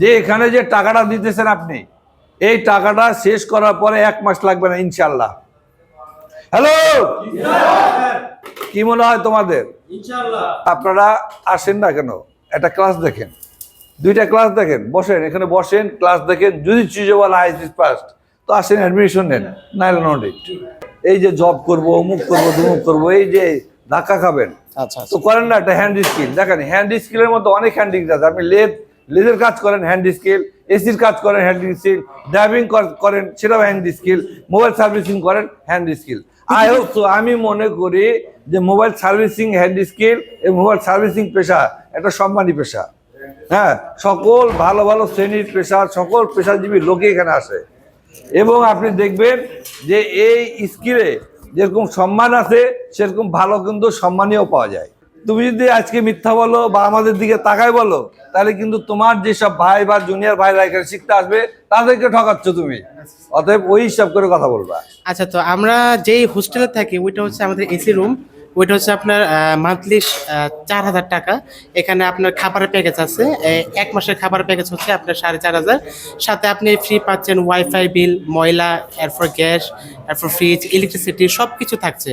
যে এখানে যে টাকাটা দিতেছেন আপনি এই টাকাটা শেষ করার পরে এক মাস লাগবে না ইনশাল্লাহ হ্যালো? কি মনে হয় তোমাদের? আপনারা আসেন না কেন? একটা ক্লাস দেখেন। দুইটা ক্লাস দেখেন বসেন। এখানে বসেন ক্লাস দেখেন। যদি চুজেওয়াল আইসিস ফার্স্ট তো আসেন অ্যাডমিশন নেন নাইলে নট ইট এই যে জব করব অমুক করব দুমুক করব এই যে ধাক্কা খাবেন। আচ্ছা তো করেন না একটা হ্যান্ড স্কিল দেখেন হ্যান্ড স্কিলের মধ্যে অনেক হ্যান্ড আছে। আপনি লেদ লেদের কাজ করেন হ্যান্ড স্কিল এসির কাজ করেন হ্যান্ড স্কিল ড্রাইভিং করেন সেটাও হ্যান্ড স্কিল মোবাইল সার্ভিসিং করেন hand skill I hope so আমি মনে করি যে মোবাইল সার্ভিসিং হ্যান্ড স্কিল এবং মোবাইল সার্ভিসিং পেশা একটা সম্মানী পেশা। হ্যাঁ সকল ভালো ভালো শ্রেণির পেশা সকল পেশাজীবী লোকে এখানে আসে। এবং আপনি দেখবেন যে এই স্কিলে যেরকম সম্মান আছে সেরকম ভালো কিন্তু সম্মানীয় পাওয়া যায়। তুমি যদি আজকে মিথ্যা বলো বা আমাদের দিকে তাকাই বলো, তাহলে কিন্তু তোমার যেসব ভাই বা জুনিয়র ভাইরা এখানে শিখতে আসবে, তাদেরকে ঠকাচ্ছ তুমি। অতএব ওই হিসাব করে কথা বলবা। আচ্ছা তো আমরা যেই হোস্টেলে থাকি, ওইটা হচ্ছে আমাদের এসি রুম ওইটা হচ্ছে আপনার মান্থলি চার হাজার টাকা। এখানে আপনার খাবারের প্যাকেজ আছে। এক মাসের খাবারের প্যাকেজ হচ্ছে আপনার সাড়ে চার হাজার। সাথে আপনি ফ্রি পাচ্ছেন ওয়াইফাই বিল ময়লা এরপর গ্যাস এরপর ফ্রিজ ইলেকট্রিসিটি সব কিছু থাকছে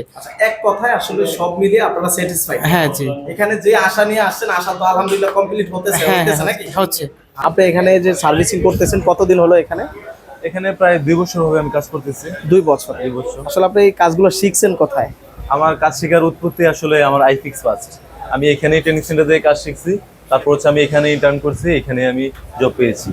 এক কথায় আসলে সব মিলিয়ে আপনারা স্যাটিসফাইড হ্যাঁ জি। এখানে যে আশা নিয়ে আসছেন আশা তো আলহামদুলিল্লাহ কমপ্লিট হতেছে হ্যাঁ হতেছে নাকি? হ্যাঁ, হচ্ছে। আপনি এখানে যে সার্ভিসিং করতেছেন কতদিন হলো এখানে? এখানে প্রায় দুই বছর হবে আমি কাজ করতেছি। দুই বছর। দুই বছর। আসলে আপনি এই কাজগুলো শিখছেন কোথায়? আমার কাজ শেখার উৎপত্তি আসলে আমার আইফিক্স ফার্স্ট। আমি এখানেই ট্রেনিং সেন্টার থেকে কাজ শিখছি তারপর হচ্ছে আমি এখানে ইন্টার্ন করছি এখানে আমি জব পেয়েছি।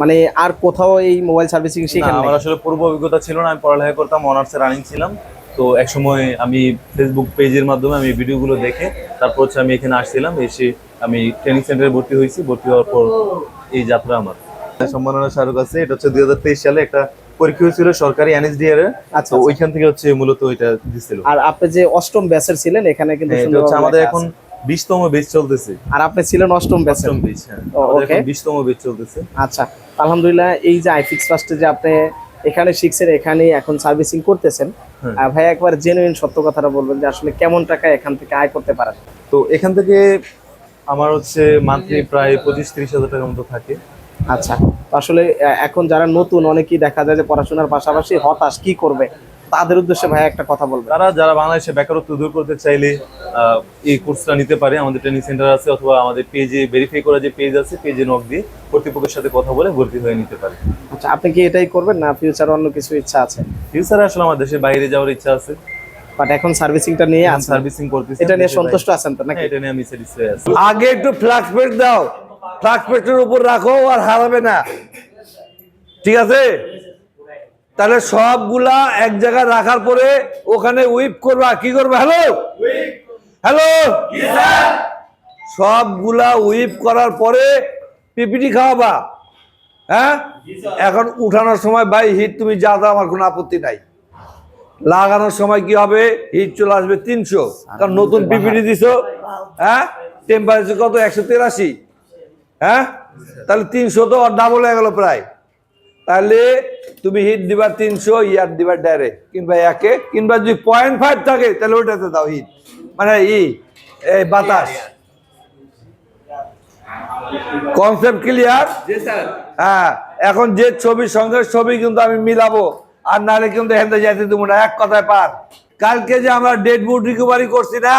মানে আর কোথাও এই মোবাইল সার্ভিসিং না, শিখেন আমার আসলে পূর্ব অভিজ্ঞতা ছিল না আমি পড়ালেখা করতাম অনার্সে রানিং ছিলাম। তো এক সময় আমি ফেসবুক পেজের মাধ্যমে আমি ভিডিওগুলো দেখে তারপর হচ্ছে আমি এখানে আসছিলাম এসে আমি ট্রেনিং সেন্টারে ভর্তি হয়েছি। ভর্তি হওয়ার পর এই যাত্রা আমার। সম্মাননা স্মারক আছে এটা হচ্ছে দুই হাজার তেইশ সালে একটা পরীক্ষা হয়েছিল সরকারি এনএসডিআর এর আচ্ছা, আচ্ছা। ওইখান থেকে হচ্ছে মূলত এটা দিছিল। আর আপনি যে অষ্টম ব্যাচের ছিলেন এখানে কিন্তু হ্যাঁ, এটা সুন্দরভাবে হচ্ছে আমাদের এখন আছে। বিশতম বেচ চলতেছে। আর আপনি ছিলেন অষ্টম ব্যাচের অষ্টম বেচ হ্যাঁ। ও, আমাদের এখন বিশতম বেচ চলতেছে। আচ্ছা আলহামদুলিল্লাহ এই যে আইফিক্স ফার্স্টে যে আপনি এখানে শিখছেন এখানে এখন সার্ভিসিং করতেছেন। হ্যাঁ। ভাই একবার জেনুইন সত্য কথাটা বলবেন যে আসলে কেমন টাকা এখান থেকে আয় করতে পারেন। তো এখান থেকে আমার হচ্ছে মান্থলি প্রায় পঁচিশ ত্রিশ হাজার টাকার মতো থাকে। আচ্ছা আসলে এখন যারা নতুন অনেকেই দেখা যায় যে পড়াশোনার পাশাপাশি হতাশ কি করবে? তাদের উদ্দেশ্যে ভাই একটা কথা বলবেন। তারা যারা বাংলাদেশে বেকারত্ব দূর করতে চাইলে এই কোর্সটা নিতে পারে। আমাদের ট্রেনিং সেন্টার আছে অথবা আমাদের পেজে ভেরিফাই করা যে পেজ আছে পেজে নক দিয়ে কর্তৃপক্ষের সাথে কথা বলে ভর্তি হয়ে নিতে পারে। আচ্ছা আপনি কি এটাই করবেন না ফিউচার অন্য কিছু ইচ্ছা আছে? ফিউচারে আসলে আমার দেশের বাইরে যাওয়ার ইচ্ছা আছে। বাট এখন সার্ভিসিংটা নিয়ে সার্ভিসিং করতেছি এটা নিয়ে সন্তুষ্ট আছেন তো নাকি? হ্যাঁ, এটা নিয়ে আমি স্যাটিসফাই আছি। আগে একটু ফ্লাক্স দাও। ফ্লাক্স পেটের উপর রাখো আর হারাবে না। ঠিক আছে? তাহলে সবগুলা এক জায়গায় রাখার পরে ওখানে উইপ করবা। কি করবে? হ্যালো হ্যালো সবগুলা উইপ করার পরে পিপিটি খাওয়াবা। হ্যাঁ? এখন উঠানোর সময় বাই হিট তুমি যা দাও, আমার কোনো আপত্তি নাই। লাগানোর সময় কি হবে? হিট চলে আসবে তিনশো। কারণ নতুন পিপিটি দিছো। হ্যাঁ? টেম্পারেচার কত? একশো তেরাশি। হ্যাঁ? তাহলে তিনশো তো ডাবল হয়ে গেল প্রায়। তাহলে তুমি হিট দিবা তিনশো ইয়ার দিবা ডাইরেক্ট কিংবা একে কিংবা যদি পয়েন্ট ফাইভ থাকে তাহলে ওইটাতে দাও হিট মানে ই বাতাস। কনসেপ্ট ক্লিয়ার হ্যাঁ এখন যে ছবির সঙ্গে ছবি কিন্তু আমি মিলাবো। আর নাহলে কিন্তু হেনতে যাইতে দেবো না। এক কথায় পার। কালকে যে আমরা ডেড বুট রিকভারি করছি না?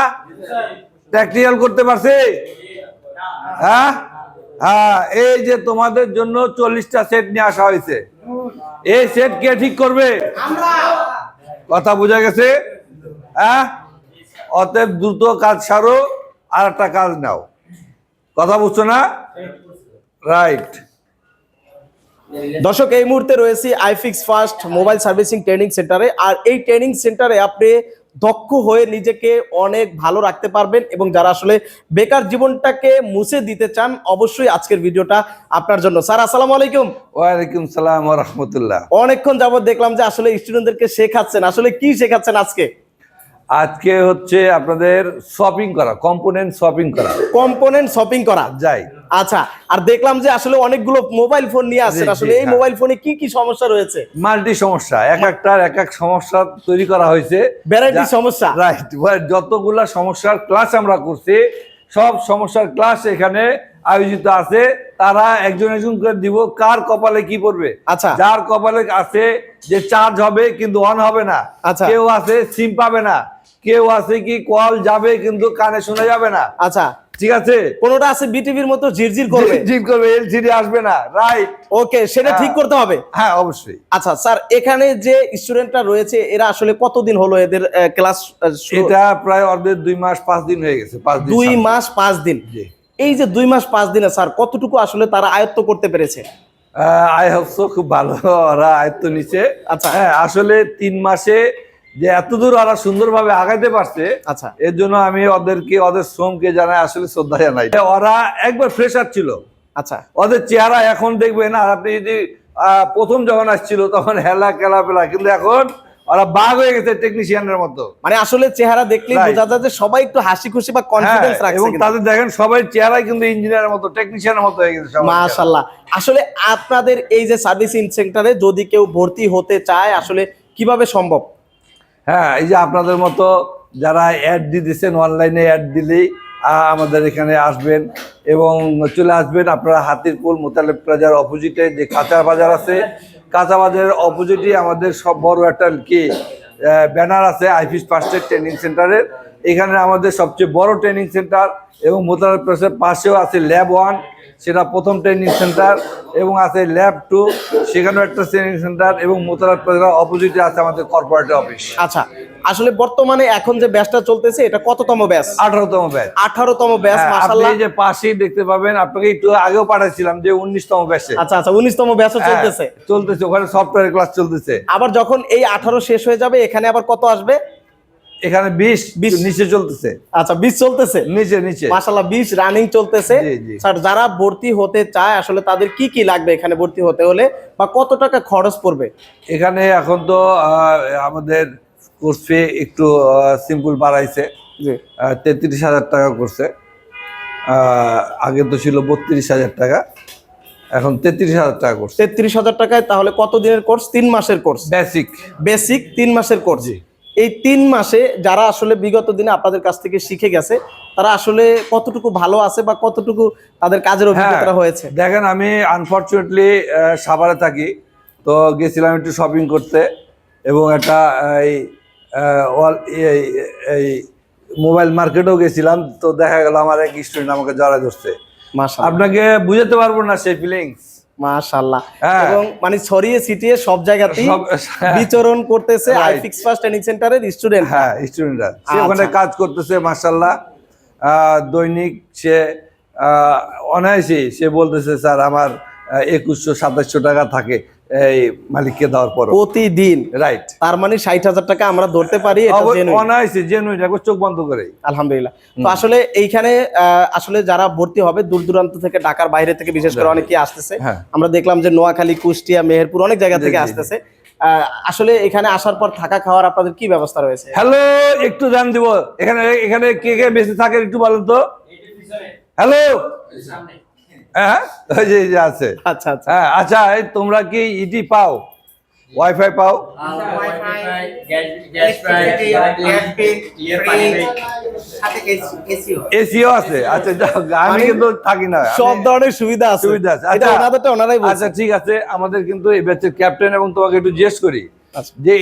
প্র্যাকটিক্যাল করতে পারছি? হ্যাঁ? হ্যাঁ এই যে তোমাদের জন্য চল্লিশটা সেট নিয়ে আসা হয়েছে। এই সেট কে ঠিক করবে? কথা বোঝা গেছে? হ্যাঁ? অতএব দ্রুত কাজ সারো আর একটা কাজ নাও। কথা বুঝছ না? রাইট দর্শক এই মুহূর্তে রয়েছি iFix first mobile servicing training সেন্টারে আর এই ট্রেনিং সেন্টারে আপনি দক্ষ হয়ে নিজেকে অনেক ভালো রাখতে পারবেন এবং যারা আসলে বেকার জীবনটাকে মুছে দিতে চান অবশ্যই আজকের ভিডিওটা আপনার জন্য। স্যার আসসালামু আলাইকুম। ওয়ালাইকুম সালাম রহমতুল্লাহ। অনেকক্ষণ যাবত দেখলাম যে আসলে স্টুডেন্টদেরকে শেখাচ্ছেন। আসলে কি শেখাচ্ছেন আজকে? আজকে হচ্ছে আপনাদের শপিং করা কম্পোনেন্ট শপিং করা। কম্পোনেন্ট শপিং করা। যাই। আচ্ছা আর দেখলাম যে আসলে অনেকগুলো মোবাইল ফোন নিয়ে আসছেন। আসলে এই হ্যাঁ। মোবাইল ফোনে কি কি সমস্যা রয়েছে? মাল্টি সমস্যা এক একটার এক এক সমস্যা তৈরি করা হয়েছে। ভ্যারাইটি সমস্যা। রাইট যতগুলা সমস্যার ক্লাস আমরা করছি সব সমস্যার ক্লাস এখানে আয়োজিত আছে। তারা একজন একজন করে দিব কার কপালে কি পড়বে? আচ্ছা। যার কপালে আছে যে চার্জ হবে কিন্তু অন হবে না। আচ্ছা। কেউ আছে সিম পাবে না। কেউ আছে কি কল যাবে কিন্তু কানে শোনা যাবে না। আচ্ছা। ঠিক আছে? কোনোটা আছে বিটিভির মতো ঝিরঝির করবে? ঠিক করবে এলসিডি আসবে না রাইট ওকে সেটা ঠিক করতে হবে? হ্যাঁ অবশ্যই। আচ্ছা স্যার এখানে যে স্টুডেন্টরা রয়েছে এরা আসলে কতদিন হলো এদের ক্লাস এটা প্রায় অর্ধেক দুই মাস পাঁচ দিন হয়ে গেছে পাঁচ দিন দুই মাস পাঁচ দিন। এই যে দুই মাস পাঁচ দিনে স্যার কতটুকু আসলে তারা আয়ত্ত করতে পেরেছে? আই হোপ সো খুব ভালো ওরা আয়ত্ত নিচ্ছে। আচ্ছা। হ্যাঁ আসলে তিন মাসে যে এতদূর ওরা সুন্দরভাবে আগাইতে পারছে আচ্ছা। এর জন্য আমি ওদেরকে ওদের শ্রমকে জানাই আসলে শ্রদ্ধা জানাই। ওরা একবার ফ্রেশার ছিল। আচ্ছা। ওদের চেহারা এখন দেখবেন আর আপনি যদি প্রথম যখন আসছিল তখন হেলা কেলা পেলা কিন্তু এখন ওরা বাঘ হয়ে গেছে টেকনিশিয়ানের মতো। মানে আসলে চেহারা দেখলেই Right. বোঝা যায় যে সবাই একটু হাসি খুশি বা কনফিডেন্স হ্যাঁ, রাখছে এবং তাদের দেখেন সবাই চেহারাই কিন্তু ইঞ্জিনিয়ারের মতো টেকনিশিয়ানের মতো হয়ে গেছে সবার মাশাল্লাহ আসলে আপনাদের এই যে সার্ভিসিং সেন্টারে যদি কেউ ভর্তি হতে চায় আসলে কীভাবে সম্ভব? হ্যাঁ এই যে আপনাদের মতো যারা অ্যাড দিতেছেন অনলাইনে অ্যাড দিলেই আমাদের এখানে আসবেন এবং চলে আসবেন আপনারা হাতিরপুল, মোতালেব প্লাজার অপোজিটে যে কাঁচা বাজার আছে। কাঁচা বাজারের অপোজিটে আমাদের সব বড় একটা কি ব্যানার আছে আইফিস ফার্স্টের ট্রেনিং সেন্টারের এখানে আমাদের সবচেয়ে বড় ট্রেনিং সেন্টার এবং মোতালেব প্লাসের পাশেও আছে ল্যাব ওয়ান সেটা প্রথম ট্রেনিং সেন্টার এবং আছে ল্যাব টু সেখানেও একটা ট্রেনিং সেন্টার এবং মোতালাব প্লাজার অপোজিটে আছে আমাদের কর্পোরেট অফিস আচ্ছা আসলে বর্তমানে এখন যে ব্যাচটা চলতেছে এটা কততম ব্যাচ আঠারোতম ব্যাচ আঠারোতম ব্যাচ আপনি এই যে পাশেই দেখতে পাবেন আপনাকে একটু আগেও পাঠাচ্ছিলাম যে উনিশতম ব্যাচে আচ্ছা আচ্ছা উনিশতম ব্যাচও চলতেছে। চলতেছে ওখানে সফটওয়্যার ক্লাস চলতেছে। আবার যখন এই আঠারো শেষ হয়ে যাবে এখানে আবার কত আসবে? এখানে বিশ 20 নিচে চলতেছে। আচ্ছা বিশ চলতেছে? নিচে নিচে। মাশাল্লাহ বিশ রানিং চলতেছে। জি, জি। স্যার যারা ভর্তি হতে চায় আসলে তাদের কি কি লাগবে এখানে ভর্তি হতে হলে? বা কত টাকা খরচ পড়বে? এখানে এখন তো আমাদের কোর্স ফি একটু সিম্পল বাড়াইছে। জি। তেত্রিশ হাজার টাকা করছে। আগে তো ছিল বত্রিশ হাজার টাকা। এখন তেত্রিশ হাজার টাকা করছে। তেত্রিশ হাজার টাকায় তাহলে কত দিনের কোর্স তিন মাসের কোর্স বেসিক বেসিক তিন মাসের কোর্স এই তিন মাসে যারা আসলে বিগত দিনে আপনাদের কাছ থেকে শিখে গেছে তারা আসলে কতটুকু ভালো আছে বা কতটুকু তাদের কাজের অভিজ্ঞতা হয়েছে? দেখেন আমি আনফর্চুনেটলি সাভারে থাকি তো গেছিলাম একটু শপিং করতে এবং একটা এই এই- মোবাইল মার্কেটেও গেছিলাম তো দেখা গেল আমার এক স্টুডেন্ট আমাকে জড়া ধরছে। আপনাকে বুঝাতে পারব না সেই ফিলিংস মাশাআল্লাহ হ্যাঁ। এবং মানে ছড়িয়ে ছিটিয়ে সব জায়গাতেই হ্যাঁ। বিচরণ করতেছে. আই ফিক্স ফার্স্ট ট্রেনিং সেন্টারের স্টুডেন্ট হ্যাঁ স্টুডেন্টরা সে আচ্ছা। ওখানে কাজ করতেছে মাশাল্লাহ দৈনিক সে অনায়াসে সে বলতেছে স্যার আমার একুশশো সাতাশশো টাকা থাকে এই মালিককে দেওয়ার পর প্রতিদিন। রাইট তার মানে ষাট হাজার টাকা আমরা ধরতে পারি চোখ বন্ধ করে আলহামদুলিল্লাহ। তো আসলে এইখানে আহ, আসলে যারা ভর্তি হবে দূর দূরান্ত থেকে ঢাকার বাইরে থেকে বিশেষ করে অনেকে আসতেছে হ্যাঁ। আমরা দেখলাম যে নোয়াখালী কুষ্টিয়া মেহেরপুর অনেক জায়গা থেকে। আসতেছে। আহ, আসলে এখানে আসার পর থাকা খাওয়ার আপনাদের কি ব্যবস্থা রয়েছে? হ্যালো একটু জান দিব। এখানে এখানে কে কে বেশি থাকেন একটু বলেন তো। হ্যালো হ্যাঁ ওই যে যে আছে। আচ্ছা আচ্ছা। হ্যাঁ আচ্ছা এই তোমরা কি ইটি পাও? ওয়াইফাই পাও? এসিও আছে। আচ্ছা আমি কিন্তু থাকি না। সব ধরনের সুবিধা আছে। সুবিধা আছে। ওনাদেরটা ওনারাই আচ্ছা ঠিক আছে। আমাদের কিন্তু এই ব্যাচের ক্যাপ্টেন এবং তোমাকে একটু জিজ্ঞেস করি আচ্ছা। যে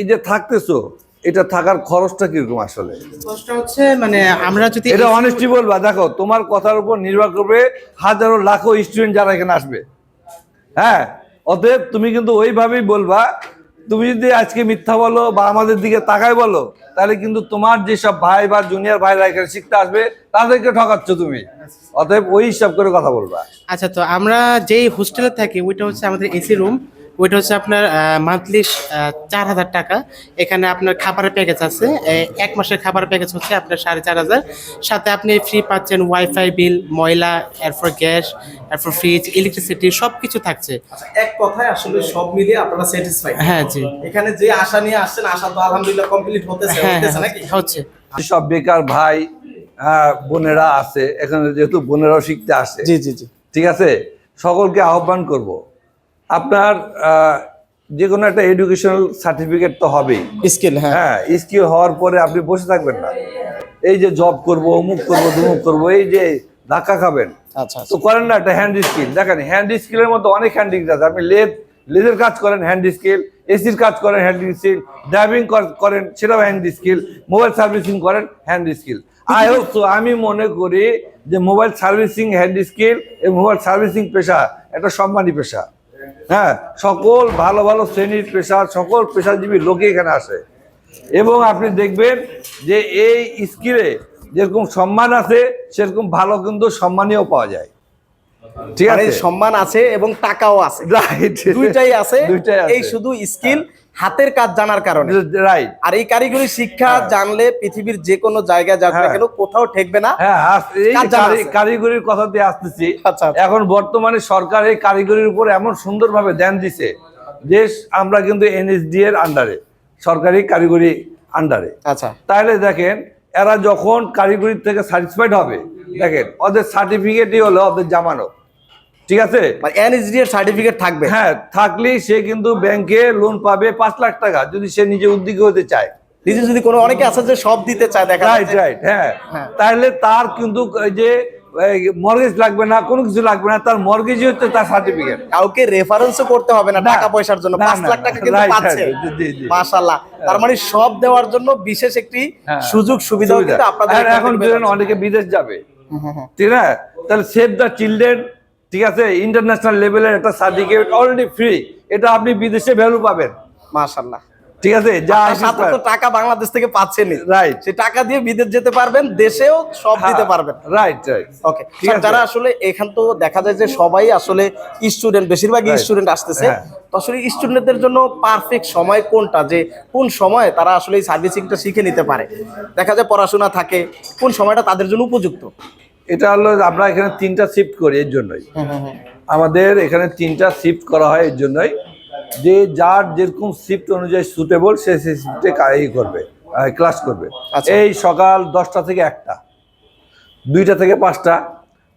এই যে থাকতেছো এটা থাকার খরচটা কীরকম আসলে? হচ্ছে মানে আমরা যদি এটা অনেস্টি বলবা দেখো তোমার কথার উপর নির্ভর করবে হাজারো লাখো স্টুডেন্ট যারা এখানে আসবে। হ্যাঁ? অতএব তুমি কিন্তু ওইভাবেই বলবা তুমি যদি আজকে মিথ্যা বলো বা আমাদের দিকে তাকায় বলো তাহলে কিন্তু তোমার যেসব ভাই বা জুনিয়র ভাইরা এখানে শিখতে আসবে তাদেরকে ঠকাচ্ছ তুমি। অতএব ওই হিসাব করে কথা বলবা। আচ্ছা তো আমরা যেই হোস্টেলে থাকি ওইটা হচ্ছে আমাদের এসি রুম ওইটা হচ্ছে আপনার মান্থলি চার হাজার টাকা। এখানে আপনার খাবারের প্যাকেজ আছে। এক মাসের খাবারের প্যাকেজ হচ্ছে আপনার সাড়ে চার হাজার। সাথে আপনি ফ্রি পাচ্ছেন ওয়াইফাই বিল ময়লা এরপর গ্যাস এরপর ফ্রিজ ইলেকট্রিসিটি সব কিছু থাকছে। আচ্ছা, এক কথায় আসলে সব মিলিয়ে আপনারা স্যাটিসফাই হ্যাঁ জি। এখানে যে আশা নিয়ে আসছেন আশা তো আলহামদুলিল্লাহ কমপ্লিট হতেছে হ্যাঁ হ্যাঁ নাকি? হচ্ছে। সব বেকার ভাই আহ, বোনেরা আছে। এখানে যেহেতু বোনেরাও শিখতে আসে। জি জি জি। ঠিক আছে? সকলকে আহ্বান করব। আপনার যে কোনো একটা এডুকেশনাল সার্টিফিকেট তো হবেই। স্কিল হ্যাঁ। হ্যাঁ স্কিল হওয়ার পরে আপনি বসে থাকবেন না। এই যে জব করব অমুক করব দুমুক করব এই যে ধাক্কা খাবেন। আচ্ছা তো করেন না একটা হ্যান্ড স্কিল দেখেন হ্যান্ড স্কিলের মধ্যে অনেক হ্যান্ড স্কিল আছে। আপনি লেদ লেদের কাজ করেন হ্যান্ড স্কিল এসির কাজ করেন হ্যান্ড স্কিল ড্রাইভিং করেন সেটাও হ্যান্ড স্কিল মোবাইল সার্ভিসিং করেন হ্যান্ড স্কিল আই হোপ তো আমি মনে করি যে মোবাইল সার্ভিসিং হ্যান্ড স্কিল এবং মোবাইল সার্ভিসিং পেশা একটা সম্মানী পেশা। হ্যাঁ সকল ভালো ভালো শ্রেণির পেশার সকল পেশাজীবী লোকে এখানে আসে। এবং আপনি দেখবেন যে এই স্কিলে যেরকম সম্মান আছে সেরকম ভালো কিন্তু সম্মানীয় পাওয়া যায়। ঠিক মানে আছে? সম্মান আছে এবং টাকাও আছে। দুইটাই আছে। এই শুধু স্কিল হাতের কাজ জানার কারণে। রাইট আর এই কারিগরি শিক্ষা জানলে পৃথিবীর যে কোনো জায়গায় যাবে হ্যাঁ। কেন কোথাও ঠেকবে না। হ্যাঁ। কারিগরির কথা দিয়ে আসতেছি। আচ্ছা, আচ্ছা। এখন বর্তমানে সরকার এই কারিগরির উপর এমন সুন্দরভাবে ধ্যান দিছে যে আমরা কিন্তু এনএসডি এর আন্ডারে সরকারি কারিগরি আন্ডারে আচ্ছা। তাহলে দেখেন এরা যখন কারিগরি থেকে স্যাটিসফাইড হবে দেখেন ওদের সার্টিফিকেটই হলো ওদের জামানত। ঠিক আছে মানে এনএসডি এর সার্টিফিকেট থাকবে হ্যাঁ থাকলে সে কিন্তু ব্যাংকে লোন পাবে পাঁচ লাখ টাকা যদি সে নিজে উদ্যোগী হতে চায় নিজে যদি কোনো অনেকে আছে যে সব দিতে চায় দেখা রাইট রাইট হ্যাঁ হ্যাঁ। তাহলে তার কিন্তু যে মর্গেজ লাগবে না কোনো কিছু লাগবে না তার মর্গেজই হচ্ছে তার সার্টিফিকেট কাউকে রেফারেন্সও করতে হবে না। টাকা পয়সার জন্য পাঁচ লাখ টাকা কিন্তু পাচ্ছে জি। মাশাল্লাহ তার মানে সব দেওয়ার জন্য বিশেষ একটি হ্যাঁ। সুযোগ সুবিধাও সুবিধা। কিন্তু আপনাদের এখন। অনেকে বিদেশ যাবে। ঠিক না তাহলে সেভ দ্য চিলড্রেন ঠিক আছে ইন্টারন্যাশনাল লেভেলের একটা সার্টিফিকেট অলরেডি ফ্রি এটা আপনি বিদেশে ভ্যালু পাবেন। মাশাল্লাহ ঠিক আছে যা সাথে টাকা বাংলাদেশ থেকে পাচ্ছেনই রাইট সে টাকা দিয়ে বিদেশ যেতে পারবেন দেশেও সব দিতে পারবেন। রাইট রাইট ওকে ঠিক আছে। যারা আসলে এখান তো দেখা যায় যে সবাই আসলে স্টুডেন্ট বেশিরভাগই স্টুডেন্ট আসতেছে। হ্যাঁ। তো আসলে স্টুডেন্টদের জন্য পারফেক্ট সময় কোনটা? যে কোন সময় তারা আসলে এই সার্ভিসিংটা শিখে নিতে পারে। দেখা যায় পড়াশোনা থাকে কোন সময়টা তাদের জন্য উপযুক্ত? এটা হলো আমরা এখানে তিনটা শিফট করি এর জন্যই। আমাদের এখানে তিনটা শিফট করা হয় এর জন্যই। যে যার যেরকম শিফট অনুযায়ী সুটেবল সে সেই শিফটে ই করবে ক্লাস করবে। আচ্ছা। এই সকাল দশটা থেকে একটা দুইটা থেকে পাঁচটা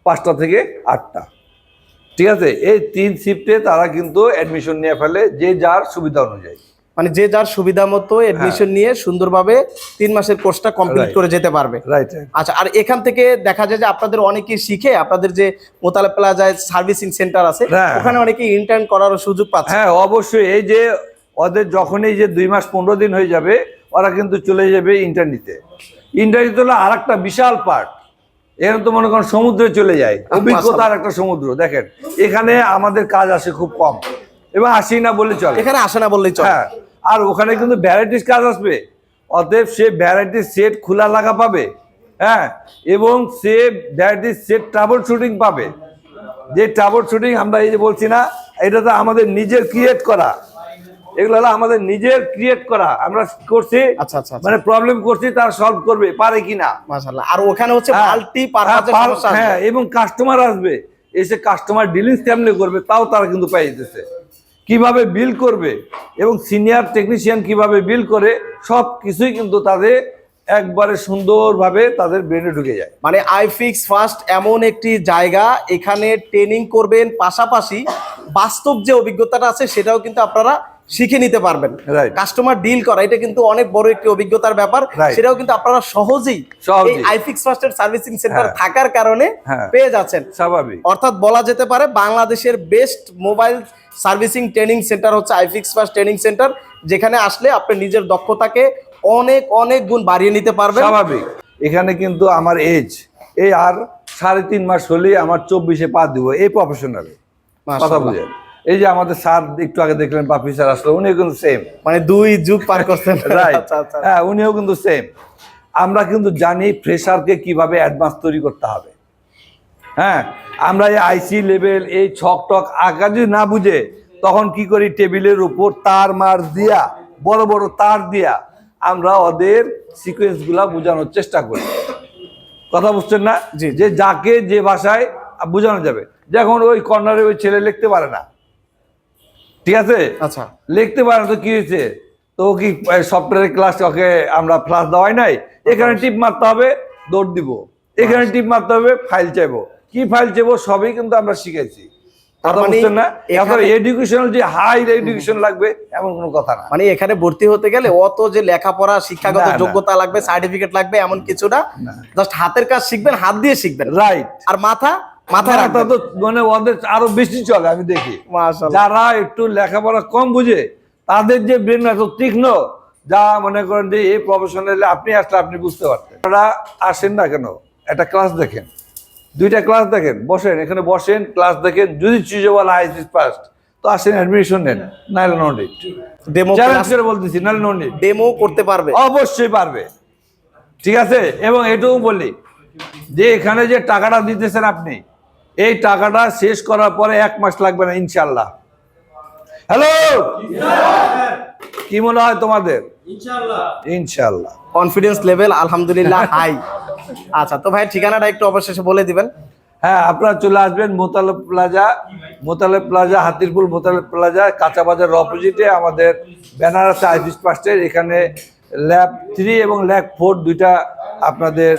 পাঁচটা থেকে আটটা। ঠিক আছে? এই তিন শিফটে তারা কিন্তু অ্যাডমিশন নিয়ে ফেলে যে যার সুবিধা অনুযায়ী। মানে যে যার সুবিধা মতো এডমিশন নিয়ে সুন্দরভাবে তিন মাসের কোর্সটা কমপ্লিট হ্যাঁ। করে যেতে পারবে। রাইট আচ্ছা আর এখান থেকে দেখা যায় যে আপনাদের অনেকেই শিখে আপনাদের যে মোতালে প্লাজায় সার্ভিসিং সেন্টার আছে হ্যাঁ। ওখানে অনেকে ইন্টার্ন করার সুযোগ পাচ্ছে। হ্যাঁ অবশ্যই। এই যে ওদের যখনই যে দুই মাস পনেরো দিন হয়ে যাবে ওরা কিন্তু চলে যাবে ইন্টারনিতে ইন্টারনিতে হলো আর একটা বিশাল পার্ট এখানে তো মনে করেন সমুদ্রে চলে যায়। অভিজ্ঞতার একটা সমুদ্র দেখেন। এখানে আমাদের কাজ আসে খুব কম। এবং আসি না বলে চলে। এখানে আসে না বললেই চলে। হ্যাঁ। আর ওখানে কিন্তু ভ্যারাইটিস কাজ আসবে। অতএব সে ভ্যারাইটিস সেট খোলা লাগা পাবে হ্যাঁ? এবং সে ভ্যারাইটিস সেট ট্রাভেল শুটিং পাবে। যে ট্রাভেল শুটিং আমরা এই যে বলছি না এটা তো আমাদের নিজের ক্রিয়েট করা। এগুলো হলো আমাদের নিজের ক্রিয়েট করা। আমরা করছি আচ্ছা, আচ্ছা, আচ্ছা। মানে প্রবলেম করছি তার সলভ করবে পারে কিনা। মাশাআল্লাহ। আর ওখানে হচ্ছে হ্যাঁ, মাল্টি হ্যাঁ, আসবে। হ্যাঁ এবং কাস্টমার আসবে। এসে কাস্টমার ডিলিংস কেমনে করবে তাও তারা কিন্তু পেয়ে যেতেছে কীভাবে বিল করবে এবং সিনিয়র টেকনিশিয়ান কীভাবে বিল করে, সব কিছুই কিন্তু তাদের একবারে সুন্দরভাবে তাদের ব্রেনে ঢুকে যায়। মানে আইফিক্স ফার্স্ট এমন একটি জায়গা, এখানে ট্রেনিং করবেন, পাশাপাশি বাস্তব যে অভিজ্ঞতাটা আছে সেটাও কিন্তু আপনারা শিখে নিতে পারবেন। কাস্টমার ডিল করা এটা কিন্তু অনেক বড় একটি অভিজ্ঞতার ব্যাপার। সেটাও কিন্তু আপনারা সহজেই। এই আইফিক্স ফার্স্টের সার্ভিসিং সেন্টার। থাকার কারণে হ্যাঁ। পেয়ে যাচ্ছেন। স্বাভাবিক। অর্থাৎ বলা যেতে পারে বাংলাদেশের best mobile servicing training centre হচ্ছে আইফিক্স ফার্স্ট ট্রেনিং সেন্টার যেখানে আসলে আপনি নিজের দক্ষতাকে অনেক অনেক গুণ বাড়িয়ে নিতে পারবেন। স্বাভাবিক। এখানে কিন্তু আমার এজ এই আর সাড়ে তিন মাস হলেই আমার চব্বিশে পা দিব এই প্রফেশনালে কথা। বুঝেন। এই যে আমাদের স্যার একটু আগে দেখলেন পাপি স্যার আসলো উনিও কিন্তু সেম মানে দুই যুগ পার করছেন। রাইট আচ্ছা আচ্ছা। হ্যাঁ উনিও কিন্তু সেম আমরা কিন্তু জানি ফ্রেশারকে কীভাবে অ্যাডভান্স তৈরি করতে হবে। হ্যাঁ আমরা এই আইসি লেভেল এই ছক টক আঁকা যদি না বুঝে তখন কি করি? টেবিলের উপর তার মার দিয়া বড় বড় তার দিয়া আমরা ওদের সিকোয়েন্সগুলা বোঝানোর চেষ্টা করি। কথা বুঝছেন না। যে যাকে যে ভাষায় বোঝানো যাবে। যখন ওই কর্নারে ওই ছেলে লিখতে পারে না ঠিক আছে? আচ্ছা। লিখতে পারে তো কি হয়েছে? তো কি সফটওয়্যার ক্লাস ওকে আমরা ফ্লাস দেওয়াই নাই? এখানে টিপ মারতে হবে দৌড় দিব। এখানে টিপ মারতে হবে ফাইল চাইব। কি ফাইল চাইব সবই কিন্তু আমরা শিখেছি মানে বুঝছেন না? এখন এখানে- যে হাই এডুকেশন লাগবে এমন কোনো কথা মানে এখানে ভর্তি হতে গেলে অত যে লেখাপড়া শিক্ষাগত। যোগ্যতা লাগবে সার্টিফিকেট লাগবে এমন কিছু না। জাস্ট হাতের কাজ শিখবেন হাত দিয়ে শিখবেন। রাইট আর মাথা মাথায় মাথা রাখবেন। তো মানে ওদের আরও বেশি চলে আমি দেখি। যারা একটু লেখাপড়া কম বুঝে তাদের যে ব্রেন এত তীক্ষ্ণ যা মনে করেন যে এই প্রফেশনালে আপনি আসলে আপনি বুঝতে পারতেন। আপনারা আসেন না কেন? একটা ক্লাস দেখেন। দুইটা ক্লাস দেখেন। বসেন এখানে বসেন ক্লাস দেখেন। যদি চুজেওয়ালা আইসিস ফার্স্ট তো আসেন অ্যাডমিশন নেন। নাইলে নো নিট ডেমো চ্যালেঞ্জ করে বলতেছি নাইলে নো নিট ডেমো করতে পারবে। অবশ্যই পারবে। ঠিক আছে? এবং এটুকু বলি যে এখানে যে টাকাটা দিতেছেন আপনি এই টাকাটা শেষ করার পরে এক মাস লাগবে না ইনশাল্লাহ হ্যালো? কি মনে হয় তোমাদের? ইনশাল্লাহ কনফিডেন্স লেভেল আলহামদুলিল্লাহ হাই আচ্ছা তো ভাই ঠিকানাটা একটু অবশেষে বলে দিবেন। হ্যাঁ আপনারা চলে আসবেন Motaleb Plaza Motaleb Plaza Hatirpul Motaleb Plaza কাঁচা বাজার অপোজিটে আমাদের ব্যানার আছে আইফিস পাস্টের এখানে ল্যাব থ্রি এবং ল্যাব ফোর দুইটা আপনাদের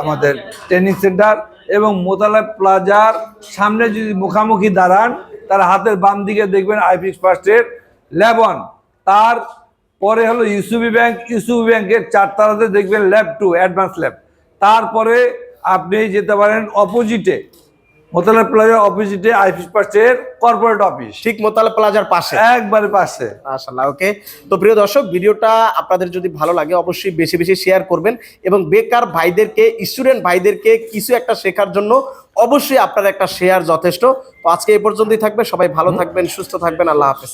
আমাদের ট্রেনিং সেন্টার এবং মোতালা প্লাজার সামনে যদি মুখামুখি দাঁড়ান, তার হাতের বাম দিকে দেখবেন আইফিস ফার্স্টের ল্যাবন তার পরে হলো ইউসুবি ব্যাংক ইউসুবি ব্যাংকের চারতলাতে দেখবেন ল্যাব টু, অ্যাডভান্স ল্যাব। তারপরে আপনি যেতে পারেন অপোজিটে। মোতালা প্লাজার অপোজিটে আইফিস পার্সের কর্পোরেট অফিস ঠিক মোতালা প্লাজার পাশে। একবারে পাশে। মাশাআল্লাহ ওকে তো প্রিয় দর্শক ভিডিওটা আপনাদের যদি ভালো লাগে অবশ্যই বেশি বেশি শেয়ার করবেন এবং বেকার ভাইদেরকে স্টুডেন্ট ভাইদেরকে কিছু একটা শেখার জন্য অবশ্যই আপনার একটা শেয়ার যথেষ্ট। তো আজকে এই পর্যন্তই থাকবে। সবাই ভালো থাকবেন সুস্থ থাকবেন। আল্লাহ হাফেজ।